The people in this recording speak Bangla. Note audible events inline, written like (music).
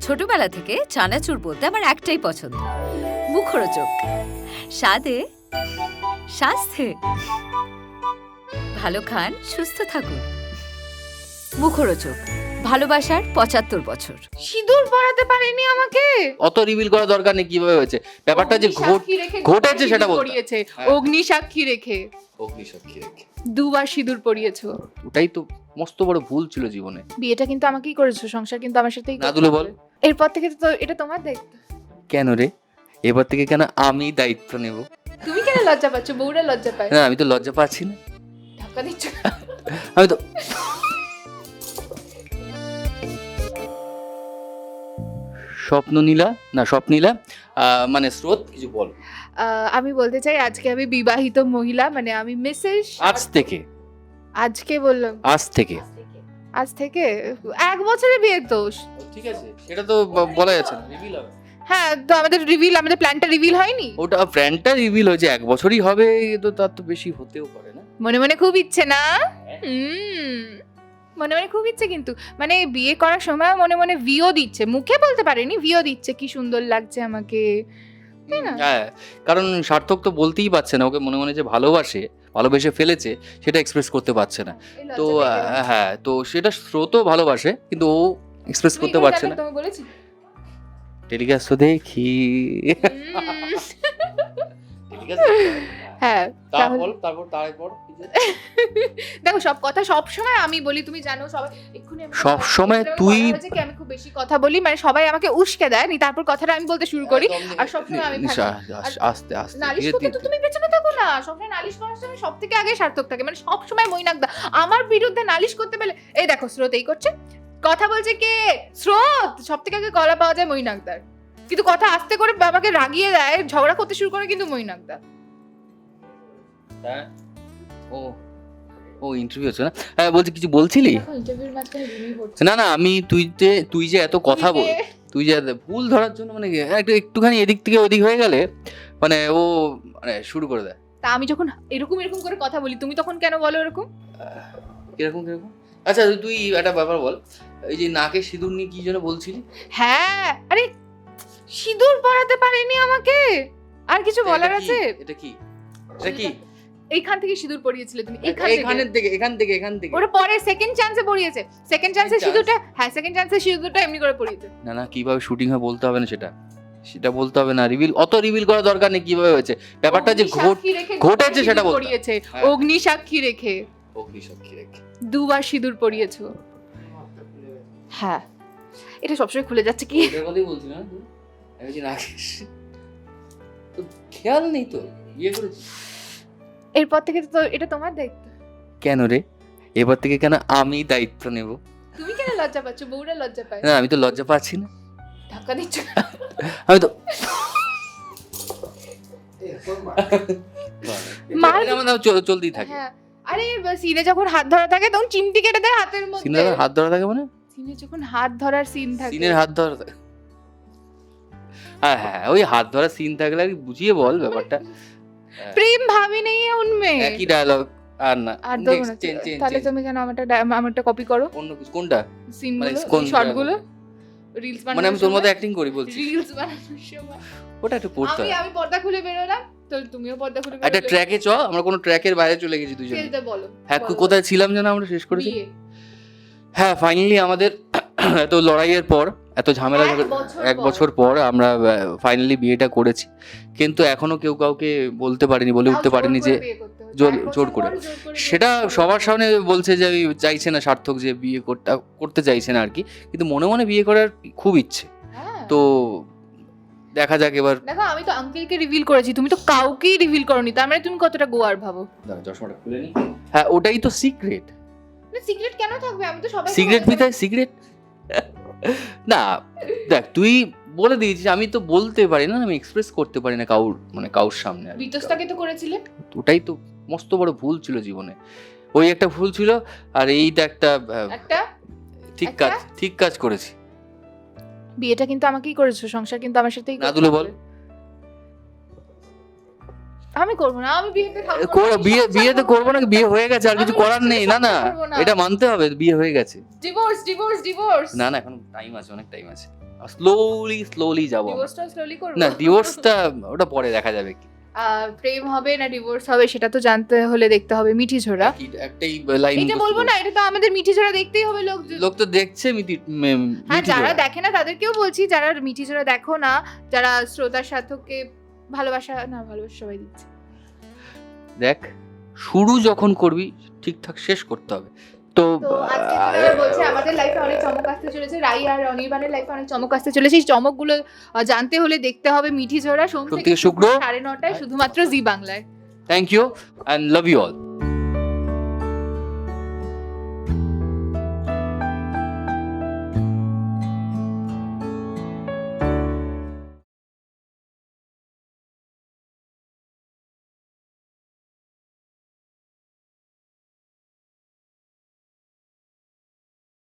ছোটবেলা থেকে চানাচুর বলতে আমার একটাই পছন্দ। মুখরোচক। স্বাদে স্বাস্থ্যে। ভালো খান সুস্থ থাকুন। মুখরোচক। ভালোবাসার পঁচাত্তর বছর। সিঁদুর পরাতে পারেনি আমাকে? অত রিভিল করা দরকার নেই কীভাবে হয়েছে? ব্যাপারটা যে ঘট ঘটেছে সেটা বলতে হ্যাঁ। অগ্নি সাক্ষী রেখে। অগ্নিসাক্ষী রেখে। দুবার সিঁদুর পরিয়েছো। ওটাই তো মস্ত বড় ভুল ছিল জীবনে। বিয়েটা কিন্তু আমাকেই করেছ সংসার কিন্তু আমার সাথেই না তুলে বল। এরপর থেকে তো এটা তোমার দায়িত্ব। কেন রে? এবার থেকে কেন আমি দায়িত্ব নেব? তুমি কেন লজ্জা পাচ্ছ? বউরা লজ্জা পায়। না আমি তো লজ্জা পাচ্ছি না। ধাক্কা দিচ্ছ আমি তো স্বপ্ন নীলা না স্বপ্নীলা মানে স্রোত কিছু বল। আমি বলতে চাই আজকে আমি বিবাহিত মহিলা মানে আমি মিসেস আজ থেকে। আজকে বললাম। আজ থেকে। আজ থেকে এক বছরে বিয়ে তো ঠিক আছে সেটা তো ব- বলা যাচ্ছে না। রিভিল হবে। হ্যাঁ তো আমাদের রিভিল আমাদের প্ল্যানটা রিভিল হয়নি? ওটা ফ্রেন্ডটা রিভিল হয়েছে এক বছরই হবে তো তার তো বেশি হতেও পারে না। মনে মনে খুব ইচ্ছে না? হুম মনে মনে খুব ইচ্ছে কিন্তু। মানে বিয়ে করার সময় মনে মনে ভিও দিচ্ছে মুখে বলতে পারেনি ভিও দিচ্ছে কি সুন্দর লাগছে আমাকে। তাই না? হ্যাঁ কারণ সার্থক তো বলতেই পারছে না ওকে মনে মনে যে ভালোবাসে। ভালোবেসে ফেলেছে সেটা এক্সপ্রেস করতে পারছে না। তো হ্যাঁ তো সেটা স্রোতও ভালোবাসে কিন্তু ও এক্সপ্রেস করতে পারছে না। টেলিকাস্ট তো দেখি। (laughs) হ্যাঁ তারপর তারপর তারপর দেখো সব কথা সব সময় আমি বলি তুমি জানো সবাই এক্ষুনি আমি সব সময় তুই- কি আমি খুব বেশি কথা বলি মানে সবাই আমাকে উস্কে দেয় নি তারপর কথাটা আমি বলতে শুরু করি আর আমি আস্তে আস্তে। তুমি পেছনে থাকো না সবসময় নালিশ করার সময় সব থেকে আগে সার্থক থাকে। মানে সব সময় মৈনাকদা। আমার বিরুদ্ধে নালিশ করতে পেলে এই দেখো স্রোত এই করছে। কথা বলছে কে? স্রোত! সব থেকে আগে গলা পাওয়া যায় মৈনাকদার। কিন্তু কথা আস্তে করে বাবাকে রাগিয়ে দেয় ঝগড়া করতে শুরু করে কিন্তু মৈনাকদা। হ্যাঁ? ও ও ইন্টারভিউ হচ্ছে না? হ্যাঁ বলছি কিছু বলছিলি? দেখো ইন্টারভিউর মাঝখানে রিমিল হচ্ছে না না আমি তুই যে তুই যে এত কথা বল তুই যে এত ভুল ধরার জন্য মানে একটু একটুখানি এদিক থেকে ওদিক হয়ে গেলে মানে ও মানে শুরু করে দেয়। তা আমি যখন এরকম এরকম করে কথা বলি তুমি তখন কেন বলো এরকম? কীরকম কীরকম? আচ্ছা তুই একটা ব্যাপার বল। এই যে নাকে সিঁদুর নিয়ে কি যেন বলছিলি? হ্যাঁ আরে সিঁদুর পরাতে পারেনি আমাকে। আর কিছু বলার আছে? এটা কি? এটা কি? এইখান থেকে সিঁদুর পরিয়েছিলে তুমি এইখান থেকে। এখানের থেকে এখান থেকে এখান থেকে। ওটা পরে সেকেন্ড চান্সে পড়িয়েছে সেকেন্ড চান্সে সিঁদুরটা হ্যাঁ সেকেন্ড চান্সে সিঁদুরটা এমনি করে পড়িয়েছে না না কীভাবে শুটিং হয় বলতে হবে না সেটা। সেটা বলতে হবে না। রিভিল অত রিভিল করা দরকার নেই কীভাবে হয়েছে। ব্যাপারটা যে ঘটেছে সেটা বলতে। হ্যাঁ। অগ্নি সাক্ষী রেখে। অগ্নিসাক্ষী রেখে। দুবার সিঁদুর পরিয়েছো। হ্যাঁ। এটা সবসময় খুলে যাচ্ছে কি? এটার কথাই বলছি না আমি যে নাকে তো খেয়াল নেই তো। বিয়ে করেছি এরপর থেকে তো এটা তোমার দায়িত্ব। কেন রে? এবার থেকে কেন আমি দায়িত্ব নেব? তুমি কেন লজ্জা পাচ্ছ? বউরা লজ্জা পায়। না আমি তো লজ্জা পাচ্ছি না। ধাক্কা দিচ্ছ। (laughs) আমি তো মার- চলতেই থাকে। হ্যাঁ। আরে সিনে যখন হাত ধরা থাকে তখন চিমটি কেটে দেয় হাতের মধ্যে। সিনের হাত ধরা থাকে মানে? সিনে যখন হাত ধরার সিন থাকে। সিনের হাত ধরা থাকে। হ্যাঁ হ্যাঁ ওই হাত ধরা সিন থাকলে আর কি বুঝিয়ে বল ব্যাপারটা। প্রেম ভাবি নেই উনমে। একই ডায়লগ আর না আর দেবো Next, না change, change, তাহলে তুমি কেন আমারটা আমারটা কপি করো? অন্য কিছু কোনটা? সিন মানে গুলো? রিলস মানে আমি তোর মতো অ্যাক্টিং করি বলছি রিলস বানানোর সময়। ওটা একটু পড়তে আমি আমি পর্দা খুলে বেরোলাম তো তুমিও পর্দা খুলে একটা ট্র্যাকে চ আমরা কোনো ট্র্যাকের বাইরে চলে গেছি দুজন। ফেলতে বলো হ্যাঁ। কোথায় ছিলাম যেন আমরা শেষ করেছি? হ্যাঁ ফাইনালি আমাদের (clears throat) এত লড়াইয়ের পর এত ঝামেলা এক বছর পর। আমরা ফাইনালি বিয়েটা করেছি। কিন্তু এখনও কেউ কাউকে বলতে পারিনি বলে উঠতে পারিনি যে। জোর- জোর করে। সেটা সবার সামনে বলছে যে আমি চাইছে না সার্থক যে বিয়ে করতে করতে চাইছে না আর কি। কিন্তু মনে মনে বিয়ে করার খুব ইচ্ছে। হ্যাঁ। তো দেখা যাক এবার দেখো আমি তো আঙ্কেলকে রিভিল করেছি তুমি তো কাউকেই রিভিল করনি। তার মানে তুমি কতটা গোয়ার ভাবো? চশমাটা খুলে নি। হ্যাঁ ওটাই তো সিক্রেট না সিক্রেট কেন থাকবে? আমি তো সবাই সিগারেট পিতায় সিগারেট না দেখ তুই বলে দিয়েছিস আমি তো বলতে পারি না আমি এক্সপ্রেস করতে পারি না কাউর মানে কাউর সামনে বিতস্তাকে তো করেছিলে? ওটাই তো মস্ত বড় ভুল ছিল জীবনে। ওই একটা ভুল ছিল আর এইটা একটা একটা? ঠিক কাজ ঠিক কাজ করেছি। বিয়েটা কিন্তু আমাকেই করেছ সংসার কিন্তু আমার সাথেই না দুলে বল। আমি করব না আমি বিয়েতে থাকব বিয়ে সংসার বিয়ে তো করব না বিয়ে হয়ে গেছে আর কিছু করার নেই। না না। এটা মানতে হবে বিয়ে হয়ে গেছে। ডিভোর্স ডিভোর্স ডিভোর্স না না এখন টাইম আছে অনেক টাইম আছে। স্লোলি স্লোলি যাব ডিভোর্সটা স্লোলি করব? না ডিভোর্সটা ওটা পরে দেখা যাবে কি। প্রেম হবে না ডিভোর্স হবে সেটা তো জানতে হলে দেখতে হবে মিঠি ঝোড়া। একটাই লাইন এটা বলব না এটা তো আমাদের মিঠি ঝোড়া দেখতেই হবে লোক লোক তো দেখছে মিটি হ্যাঁ যারা দেখে না তাদেরকেও বলছি যারা মিঠি ঝোড়া দেখো না যারা শ্রোতার সাথকে ভালোবাসা না ভালোবাসা সবাই দিচ্ছে। দেখ শুরু যখন করবি ঠিকঠাক শেষ করতে হবে। তো বলছে আমাদের লাইফে অনেক চমক আসতে চলেছে। রাই আর অনির্বাণের লাইফে অনেক চমক আসতে চলেছে। এই চমকগুলো জানতে হলে দেখতে হবে মিঠি ঝোড়া সোম থেকে শুক্র। সাড়ে নটায় শুধুমাত্র জি বাংলায়। Thank you and love you all